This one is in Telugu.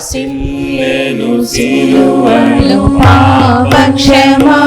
సిల్లెను సిలువలు పాపక్షమా.